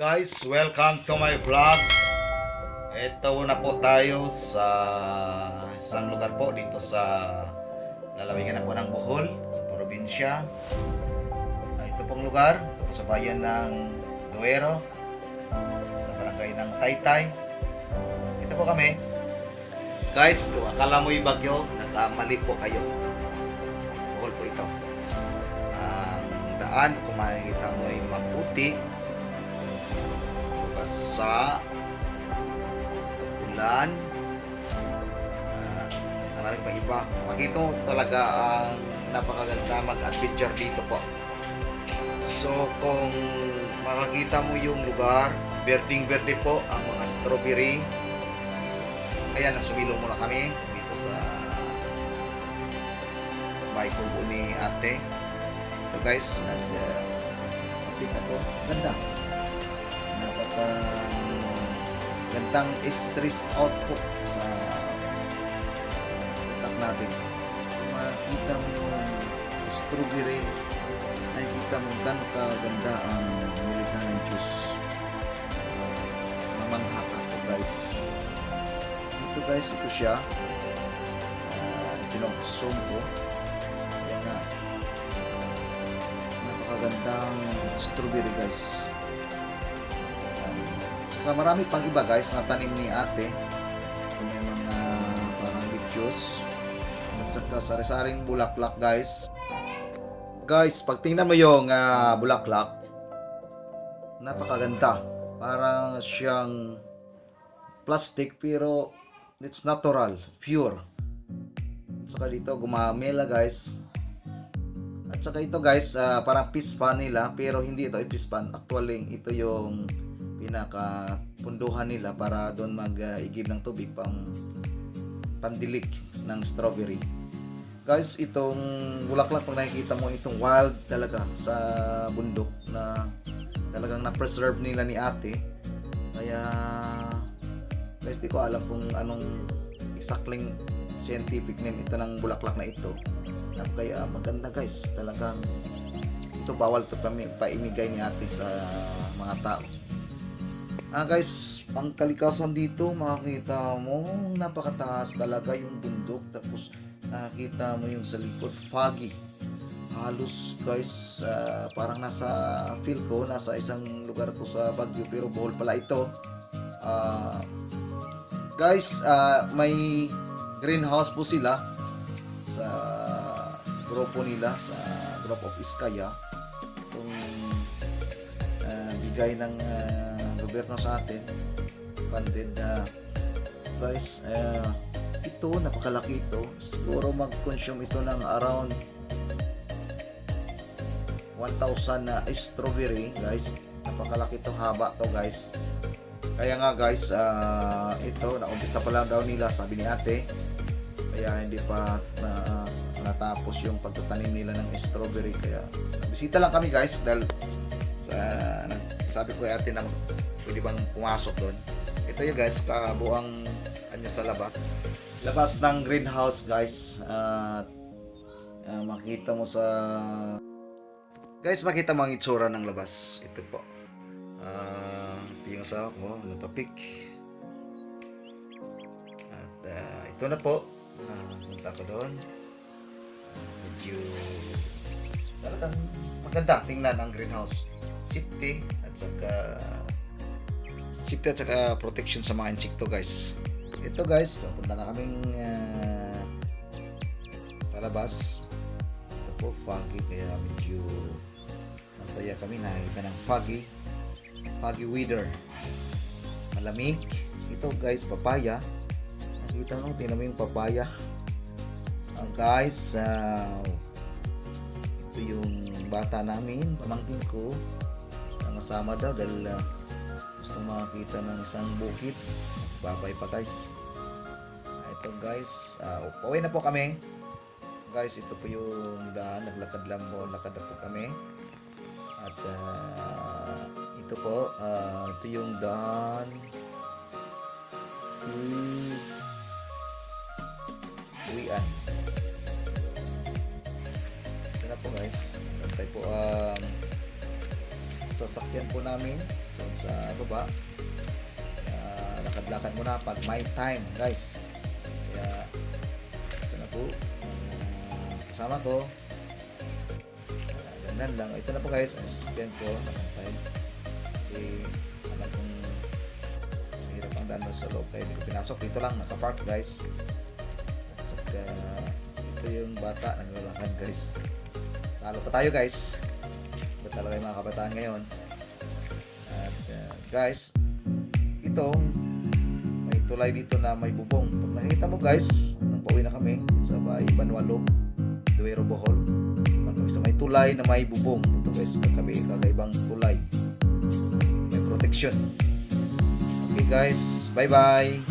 guys, welcome to my vlog. Ito na po tayo sa isang lugar po dito sa lalawigan na po ng Bohol, sa probinsya. Ah, Ito pong lugar, ito po sa bayan ng Duero, sa barangay ng Taytay. Ito po kami. Guys, kung akala mo yung bagyo, nagkamali po kayo. Bohol po ito. Ang daan, kung makikita mo ay maputi, basa, ulan, uh, maraming pa iba. Makita mo talaga ang napakaganda mag-adventure dito po. So, kung makakita mo yung lugar, berding-berde po ang mga strawberry. Kaya nasumilong muna kami dito sa bahay po ni ate. Ito guys, nag uh, ako. Ganda napaka gandang stress out po sa utak natin. Kung makikita mo yung strawberry, nakikita mo gano'n kaganda ang nilikha ng Diyos. Mamangha ka guys. Ito guys, ito siya. Uh, Pinag-zoom ko. Kaya nga, napakagandang strawberry guys. Saka marami pang iba guys na tanim ni ate. Ito may mga parang lityos. At saka sari-saring bulaklak guys. Guys, pag tingnan mo yung ah, bulaklak, napakaganda. Parang siyang plastic pero it's natural, pure. At saka dito gumamela guys. At saka ito guys, ah, parang pispan nila pero hindi ito pispan. Actually, ito yung pinaka punduhan nila para doon mag-igib ng tubig pang pandilig ng strawberry. Guys, itong bulaklak pag nakikita mo itong wild talaga sa bundok na talagang na-preserve nila ni ate. Kaya guys, di ko alam kung anong exactly scientific name ito ng bulaklak na ito. Kaya maganda guys, talagang ito bawal to pa paimigay ni ate sa mga tao. Ah guys, ang kalikasan dito makikita mo napakataas talaga yung bundok tapos nakikita mo yung sa likod foggy. Halos guys, ah, parang nasa feel ko nasa isang lugar ko sa Baguio pero Bohol pala ito. Ah, guys, ah, may greenhouse po sila sa grupo nila sa group of Iskaya. Itong ah, bigay ng ah, gobyerno sa atin. Funded na guys uh, ito napakalaki ito. Siguro mag-consume ito ng around 1,000 na strawberry guys. Napakalaki ito haba to guys. Kaya nga guys uh, ito naumpisa pa lang daw nila sabi ni ate. Kaya hindi pa na natapos yung pagtatanim nila ng strawberry. Kaya bisita lang kami guys dahil sa sabi ko kay ate na pwede bang pumasok doon. Ito yung guys, kabuang ano sa labas. Labas ng greenhouse guys. At ah, makita mo sa Guys, makita mo ang itsura ng labas. Ito po. Ah, ito yung asawa ko, napapik. At ah, ito na po. Ah, punta ko doon. Ah, medyo talagang maganda tingnan ang greenhouse. Safety at saka safety at saka protection sa mga insekto guys. Ito guys, so, punta na kaming uh, palabas. Ito po, foggy kaya medyo masaya kami nakita ng foggy. Foggy weather. Malamig. Ito guys, papaya. Nakita mo, tingnan mo yung papaya. Ang guys, uh, ito yung bata namin, pamangkin ko. Sama-sama daw dahil uh, gusto makakita ng isang bukit. Babay pa guys. Ito guys, uh, pauwi na po kami. Guys, ito po yung daan. Naglakad lang po, lakad na po kami. At uh, ito po, uh, ito yung daan. Sasakyan po namin. Doon sa baba. Kaya lakad-lakad muna pag my time guys. Kaya ito na po. ah, kasama ko. Uh, lang. Ito na po guys. Ang sasakyan ko. Nakantay. Kasi alam kong mahirap ang daan sa loob. Kaya hindi ko pinasok. Dito lang. Nakapark guys. At saka ito yung bata. Naglalakad guys. Talo pa tayo guys. Ba talaga yung mga kabataan ngayon. At uh, guys, ito, may tulay dito na may bubong. Pag nakita mo guys, nung pauwi na kami sa bahay Banualo, Duero Bohol, naman kami sa may tulay na may bubong. Ito guys, kakabi, kakaibang tulay. May protection. Okay guys, bye-bye.